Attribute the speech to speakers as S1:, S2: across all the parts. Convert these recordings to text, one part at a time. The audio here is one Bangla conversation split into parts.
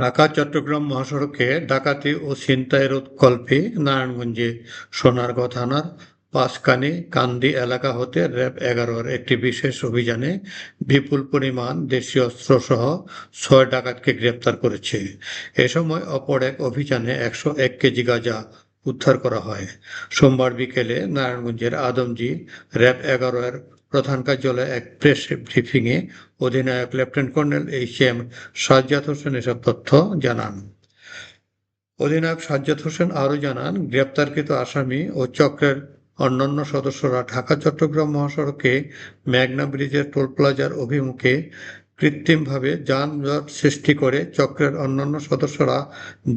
S1: ঢাকা, চট্টগ্রাম মহাসড়কে ডাকাতি ও ছিনতাইয়ের কল্পে, নারায়ণগঞ্জে সোনারগাঁও থানার পাঁচকানি, কান্দি এলাকা হতে র্যাব এগারোর একটি বিশেষ অভিযানে বিপুল পরিমাণ দেশীয় অস্ত্রসহ ছয় ডাকাতকে গ্রেপ্তার করেছে। এ সময় অপর এক অভিযানে একশো এক কেজি গাঁজা উদ্ধার করা হয়। সোমবার বিকেলে নারায়ণগঞ্জের আদমজি র্যাব এগারো এর প্রধান কার্যালয়ে এক প্রেস ব্রিফিংয়ে অধিনায়ক lieutenant colonel H M Sajjad Hossain এসব তথ্য জানান। অধিনায়ক সাজ্জাদ হোসেন আরও জানান, গ্রেপ্তারকৃত আসামি ও চক্রের অন্যান্য সদস্যরা ঢাকা চট্টগ্রাম মহাসড়কে মেঘনা ব্রিজের টোল প্লাজার অভিমুখে কৃত্রিমভাবে যানজট সৃষ্টি করে চক্রের অন্যান্য সদস্যরা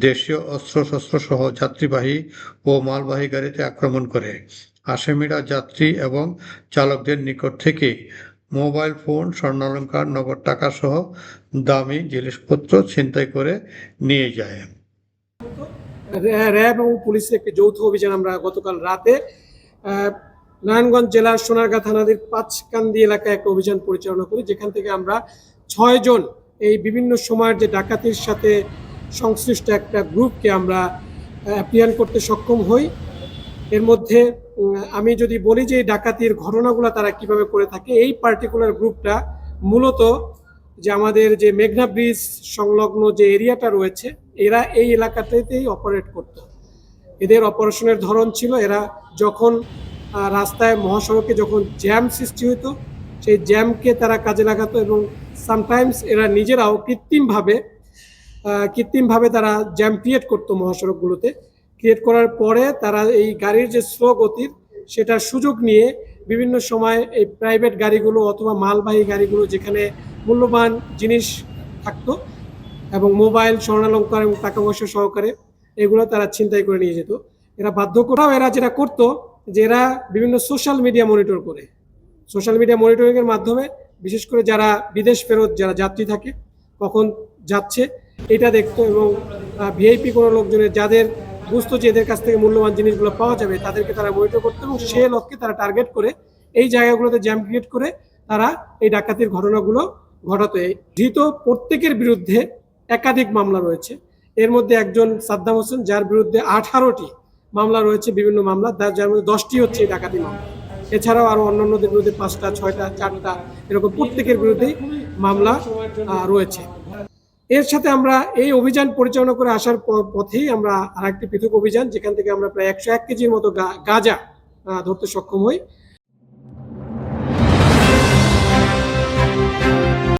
S1: দেশীয় অস্ত্রশস্ত্র সহ যাত্রীবাহী ও মালবাহী গাড়িতে আক্রমণ করে। আসামিরা যাত্রী এবং চালকদের নিকট থেকে মোবাইল ফোন, স্বর্ণালঙ্কার, নগদ টাকা সহ দামি জিনিসপত্র ছিনতাই করে নিয়ে যায়।
S2: র্যাব এবং পুলিশের একটি যৌথ অভিযান আমরা গতকাল রাতে নারায়ণগঞ্জ জেলার সোনারগাঁ থানাধীন পাঁচকান্দি এলাকায় একটা অভিযান পরিচালনা করি, যেখান থেকে আমরা ছয়জন এই বিভিন্ন সময়ের যে ডাকাতির সাথে সংশ্লিষ্ট একটা গ্রুপকে আমরা অ্যাপ্রিয়ান করতে সক্ষম হই। এর মধ্যে আমি যদি বলি যে ডাকাতির ঘটনাগুলো তারা কীভাবে করে থাকে, এই পার্টিকুলার গ্রুপটা মূলত যে আমাদের যে মেঘনা ব্রিজ সংলগ্ন যে এরিয়াটা রয়েছে, এরা এই এলাকাতেই অপারেট করত। এদের অপারেশনের ধরন ছিল, এরা যখন রাস্তায় মহাসড়কে যখন জ্যাম সৃষ্টি হতো সেই জ্যামকে তারা কাজে লাগাতো এবং সামটাইমস এরা নিজেরাও কৃত্রিমভাবে কৃত্রিমভাবে তারা জ্যাম ক্রিয়েট করতো মহাসড়কগুলোতে। ক্রিয়েট করার পরে তারা এই গাড়ির যে স্লো গতির সেটার সুযোগ নিয়ে বিভিন্ন সময় এই প্রাইভেট গাড়িগুলো অথবা মালবাহী গাড়িগুলো যেখানে মূল্যবান জিনিস থাকতো এবং মোবাইল স্বর্ণালঙ্কার এবং টাকা পয়সা সহকারে এগুলো তারা ছিনতাই করে নিয়ে যেত। এরা বাধ্য করাও এরা যেটা করতো যে এরা বিভিন্ন সোশ্যাল মিডিয়া মনিটর করে। সোশ্যাল মিডিয়া মনিটরিংয়ের মাধ্যমে বিশেষ করে যারা বিদেশ ফেরত, যারা যাত্রী থাকে, কখন যাচ্ছে, এটা দেখতো এবং ভিআইপি কোনো লোকজনের, যাদের বুঝতো যে এদের কাছ থেকে মূল্যবান জিনিসগুলো পাওয়া যাবে, তাদেরকে তারা মনিটর করতো এবং সে লক্ষ্যে তারা টার্গেট করে এই জায়গাগুলোতে জ্যাম ক্রিয়েট করে তারা এই ডাকাতির ঘটনাগুলো ঘটাতো। ধৃত প্রত্যেকের বিরুদ্ধে একাধিক মামলা রয়েছে। এর মধ্যে একজন সাদ্দাম হোসেন, যার বিরুদ্ধে আঠারোটি মামলা রয়েছে, বিভিন্ন মামলা, যার মধ্যে দশটি হচ্ছে এই ডাকাতি মামলা। এছাড়াও আরও অন্যান্যদের বিরুদ্ধে পাঁচটা, ছয়টা, চারটা, এরকম প্রত্যেকের বিরুদ্ধেই মামলা রয়েছে। এর সাথে আমরা এই অভিযান পরিচালনা করে আসার পথেই আমরা আর একটি পৃথক অভিযান, যেখান থেকে আমরা প্রায় একশো এক কেজির মতো গাঁজা ধরতে সক্ষম হই।